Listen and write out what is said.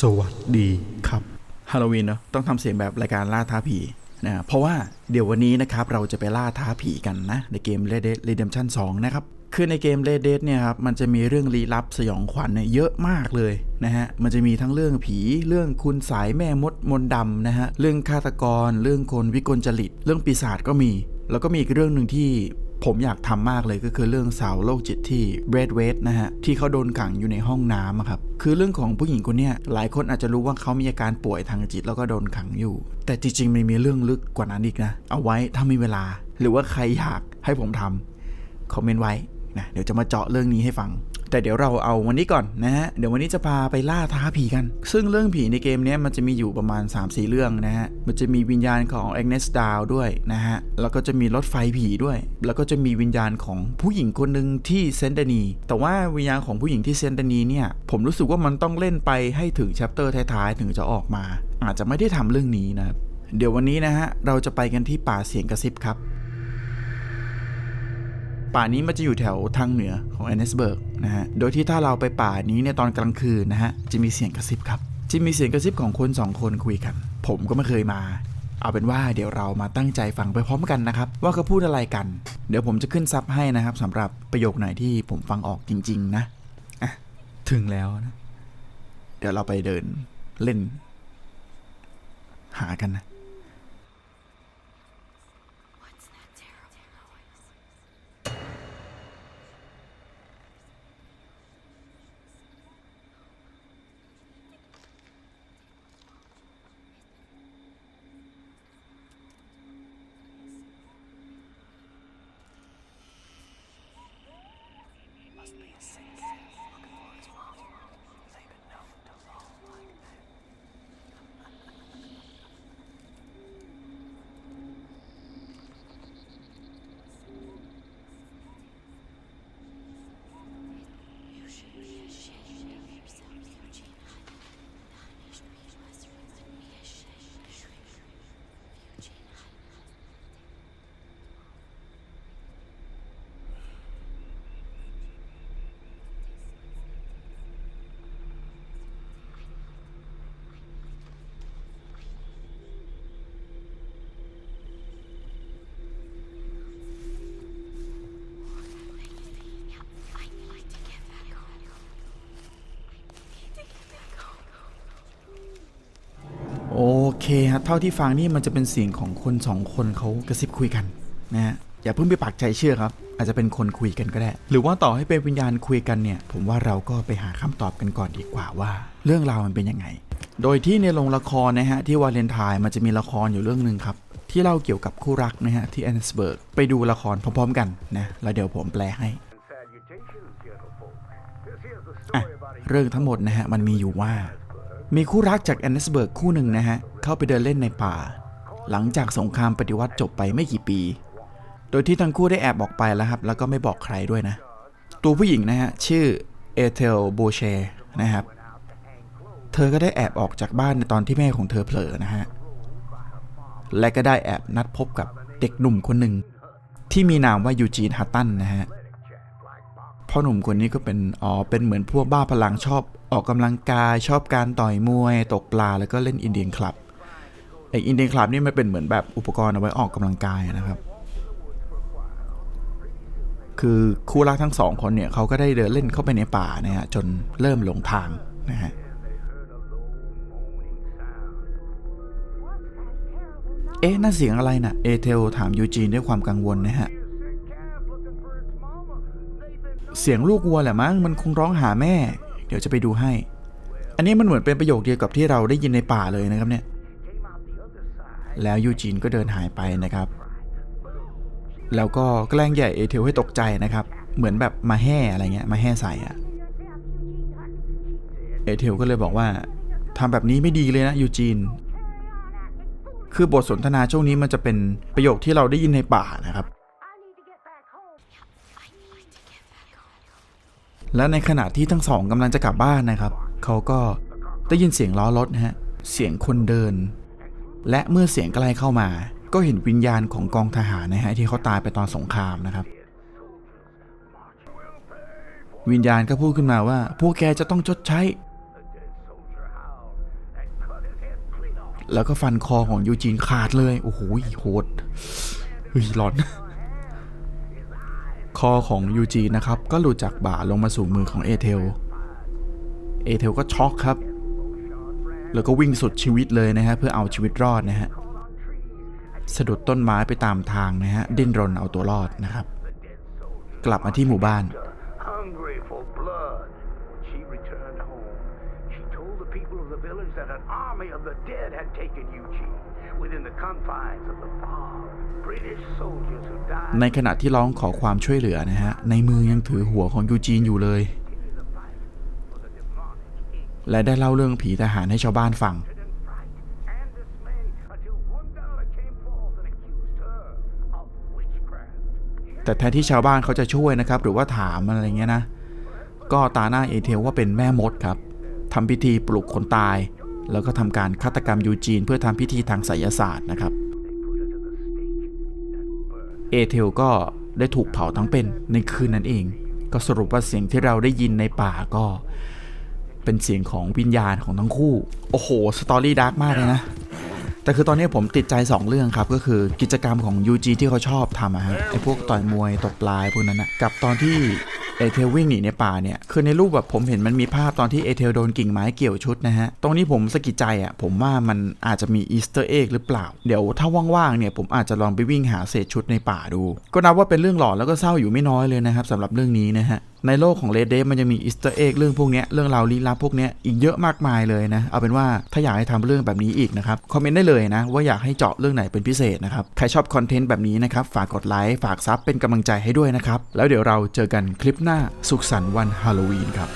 สวัสดีครับฮาโลวีนเนาะต้องทำเสียงแบบรายการล่าท้าผีนะเพราะว่าเดี๋ยววันนี้นะครับเราจะไปล่าท้าผีกันนะ ในเกม Red Dead Redemption 2 นะครับ คือในเกม Red Dead เนี่ยครับมันจะมีเรื่องลี้ลับสยองขวัญเนี่ยเยอะมากเลยนะฮะมันจะมีทั้งเรื่องผีเรื่องคุณสายแม่มดมนดำนะฮะเรื่องฆาตกร เรื่องคนวิกลจริต เรื่องปีศาจก็มี แล้วก็มีอีกเรื่องหนึ่งที่ ผมอยากทำมากเลยก็คือเรื่องสาวโรคจิตที่ Red w a d นะฮะ ที่เขาโดนขังอยู่ในห้องน้ำอะครับ คือเรื่องของผู้หญิงคนเนี้ยหลายคนอาจจะรู้ว่าเขามีอาการป่วยทางจิตแล้วก็โดนขังอยู่ แต่จริงๆมันมีเรื่องลึกกว่านั้นอีกนะ เอาไว้ถ้ามีเวลา หรือว่าใครอยากให้ผมทำคอมเมนต์ไว้นะเดี๋ยวจะมาเจาะเรื่องนี้ให้ฟัง แต่เดี๋ยวเราเอาวันนี้ก่อนนะฮะ เดี๋ยววันนี้จะพาไปล่าท้าผีกัน ซึ่งเรื่องผีในเกมนี้มันจะมีอยู่ประมาณ 3-4 เรื่องนะฮะ มันจะมีวิญญาณของแองเนสดาวด้วยนะฮะ แล้วก็จะมีรถไฟผีด้วย แล้วก็จะมีวิญญาณของผู้หญิงคนหนึ่งที่เซนต์เดนี แต่ว่าวิญญาณของผู้หญิงที่เซนต์เดนีเนี่ย ผมรู้สึกว่ามันต้องเล่นไปให้ถึงแชปเตอร์ท้ายๆถึงจะออกมา อาจจะไม่ได้ทำเรื่องนี้นะ เดี๋ยววันนี้นะฮะเราจะไปกันที่ป่าเสียงกระซิบครับ ป่านี้มันจะอยู่แถวทางเหนือของแอนเนสเบิร์กนะฮะ โดยที่ถ้าเราไปป่านี้ในตอนกลางคืนนะฮะ จะมีเสียงกระซิบครับ จะมีเสียงกระซิบของคนสองคนคุยกัน ผมก็ไม่เคยมา เอาเป็นว่าเดี๋ยวเรามาตั้งใจฟังไปพร้อมกันนะครับ ว่าเขาพูดอะไรกัน เดี๋ยวผมจะขึ้นซับให้นะครับสำหรับประโยคไหนที่ผมฟังออกจริง ๆ นะอะถึงแล้วนะ เดี๋ยวเราไปเดินเล่น หากันนะ เคฮะเท่าที่ฟังนี่มันจะเป็นเสียงของคนสองคนเขากระซิบคุยกันนะฮะอย่าเพิ่งไปปักใจเชื่อครับ อาจจะเป็นคนคุยกันก็ได้ หรือว่าต่อให้เป็นวิญญาณคุยกันเนี่ย ผมว่าเราก็ไปหาคำตอบกันก่อนดีกว่าว่า เรื่องราวมันเป็นยังไง โดยที่ในโรงละครนะฮะที่วาเลนไทน์มันจะมีละครอยู่เรื่องหนึ่งครับที่เล่าเกี่ยวกับคู่รักนะฮะที่แอนสเบิร์กไปดูละครพร้อมๆกันนะแล้วเดี๋ยวผมแปลให้อะเรื่องทั้งหมดนะฮะมันมีอยู่ว่า มีคู่รักจากแอนเนสเบิร์กคู่หนึ่งนะฮะ เข้าไปเดินเล่นในป่า หลังจากสงครามปฏิวัติจบไปไม่กี่ปี โดยที่ทั้งคู่ได้แอบออกไปแล้วครับ แล้วก็ไม่บอกใครด้วยนะ ตัวผู้หญิงนะฮะ ชื่อเอเทลโบเชนะครับ เธอก็ได้แอบออกจากบ้านในตอนที่แม่ของเธอเผลอนะฮะ และก็ได้แอบนัดพบกับเด็กหนุ่มคนหนึ่ง ที่มีนามว่ายูจีนฮัตตันนะฮะพ่อหนุ่มคนนี้ก็เป็นอ๋อเป็นเหมือนพวกบ้าพลังชอบออกกำลังกายชอบการต่อยมวย ตกปลาแล้วก็เล่นอินเดียนคลับ ออินเดียนคลับนี่มันเป็นเหมือนแบบอุปกรณ์เอาไว้ออกกำลังกายนะครับ คือคู่รักทั้งสองคนเนี่ยเขาก็ได้เดินเล่นเข้าไปในป่านะฮะจนเริ่มหลงทางนะฮะเอ๊ะนั่นเสียงอะไรนะ่ะเอเทลถามยูจีนด้วยความกังวลนะฮะเสียงลูกวัวแหละมั้งมันคงร้องหาแม่ เดี๋ยวจะไปดูให้ อันนี้มันเหมือนเป็นประโยคเดียวกับที่เราได้ยินในป่าเลยนะครับเนี่ย แล้วยูจีนก็เดินหายไปนะครับ แล้วก็แกล้งใหญ่เอเทลให้ตกใจนะครับ เหมือนแบบมาแห่อะไรเงี้ยมาแห่ใส่อะเอเทลก็เลยบอกว่าทำแบบนี้ไม่ดีเลยนะยูจีน คือบทสนทนาช่วงนี้มันจะเป็นประโยคที่เราได้ยินในป่านะครับ และในขณะที่ทั้งสองกำลังจะกลับบ้านนะครับ เขาก็ได้ยินเสียงล้อรถนะฮะ เสียงคนเดิน และเมื่อเสียงใกล้เข้ามา ก็เห็นวิญญาณของกองทหารนะฮะที่เขาตายไปตอนสงครามนะครับ วิญญาณก็พูดขึ้นมาว่า พวกแกจะต้องชดใช้ แล้วก็ฟันคอของยูจีนขาดเลย โอ้โหโหดเฮ้ยร้อนคอของยูจีนนะครับ ก็หลุดจากบ่าลงมาสู่มือของเอเทล เอเทลก็ช็อกครับ แล้วก็วิ่งสุดชีวิตเลยนะฮะเพื่อเอาชีวิตรอดนะฮะสะดุดต้นไม้ไปตามทางนะฮะดิ้นรนเอาตัวรอดนะครับ กลับมาที่หมู่บ้าน hungry for blood. When she returned home, she told the people of the village that an army of the dead had taken Eugene within the confines of the farm. British soldiers who died ในขณะที่ร้องขอความช่วยเหลือนะฮะ ในมือยังถือหัวของยูจีนอยู่เลย และได้เล่าเรื่องผีทหารให้ชาวบ้านฟัง แต่แทนที่ชาวบ้านเขาจะช่วยนะครับ หรือว่าถามอะไรเงี้ยนะ ก็ตาหน้าเอเทลว่าเป็นแม่มดครับทำพิธีปลุกคนตาย แล้วก็ทำการฆาตกรรมยูจีน เพื่อทำพิธีทางไสยศาสตร์นะครับ เอเทลก็ได้ถูกเผาทั้งเป็นในคืนนั้นเอง ก็สรุปว่าเสียงที่เราได้ยินในป่าก็ เป็นเสียงของวิญญาณของทั้งคู่ โอ้โห สตอรี่ดาร์กมากเลยนะ แต่คือตอนนี้ผมติดใจ 2 เรื่องครับ ก็คือกิจกรรมของยูจีที่เขาชอบทำอะฮะไอพวกต่อยมวยตบปลายพวกนั้นนะกับตอนที่เอเทลวิ่งหนีในป่าเนี่ย คือในรูปแบบผมเห็นมันมีภาพตอนที่เอเทลโดนกิ่งไม้เกี่ยวชุดนะฮะ ตรงนี้ผมสะกิดใจอะผมว่ามันอาจจะมีอีสเตอร์เอ็กหรือเปล่า เดี๋ยวถ้าว่างๆเนี่ยผมอาจจะลองไปวิ่งหาเศษชุดในป่าดู ก็นับว่าเป็นเรื่องหลอนแล้วก็เศร้าอยู่ไม่น้อยเลยนะครับสำหรับเรื่องนี้นะฮะในโลกของเลดเดมันจะมีอิสต์เอ็กเรื่องพวกนี้เรื่องราวลี้ลับพวกนี้อีกเยอะมากมายเลยนะ เอาเป็นว่าถ้าอยากให้ทำเรื่องแบบนี้อีกนะครับ คอมเมนต์ได้เลยนะ ว่าอยากให้เจาะเรื่องไหนเป็นพิเศษนะครับ ใครชอบคอนเทนต์แบบนี้นะครับ ฝากกดไลค์ ฝากซับเป็นกำลังใจให้ด้วยนะครับ แล้วเดี๋ยวเราเจอกันคลิปหน้าสุขสันต์วันฮาโลวีนครับ